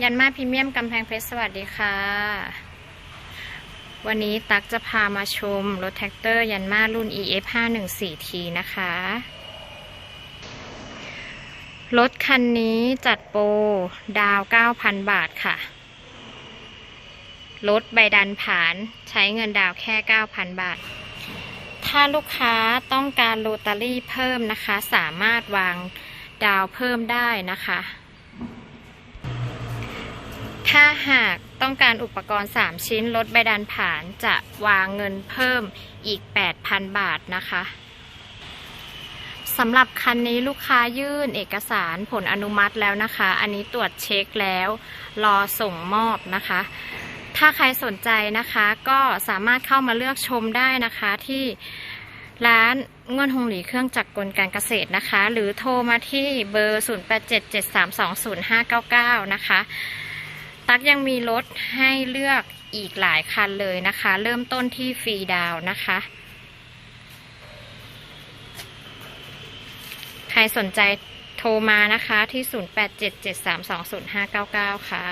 ยันมาพรีเมียมกำแพงเพชรสวัสดีค่ะ วันนี้ตักจะพามาชมรถแท็กเตอร์ยันมารุ่น EF 514T นะคะ รถคันนี้จัดโปรดาว 9,000 บาทค่ะ รถใบดันผานใช้เงินดาวแค่ 9,000 บาท ถ้าลูกค้าต้องการโรตารี่เพิ่มนะคะ สามารถวางดาวเพิ่มได้นะคะ ถ้าหากต้องการอุปกรณ์ 3 ชิ้นรถใบดันผ่านจะวางเงินเพิ่มอีก 8,000 บาทนะคะสำหรับคันนี้ลูกค้ายื่นเอกสารผลอนุมัติแล้วนะคะ อันนี้ตรวจเช็คแล้ว รอส่งมอบนะคะ ถ้าใครสนใจนะคะ ก็สามารถเข้ามาเลือกชมได้นะคะที่ร้านเงินหงหลีเครื่องจักรกลการเกษตรนะคะ หรือโทรมาที่เบอร์ 0877320599 นะคะ ตักยังมีรถให้เลือกอีกหลายคันเลยนะคะ เริ่มต้นที่ฟรีดาวน์นะคะ ใครสนใจโทรมานะคะที่ 0877320599 ค่ะ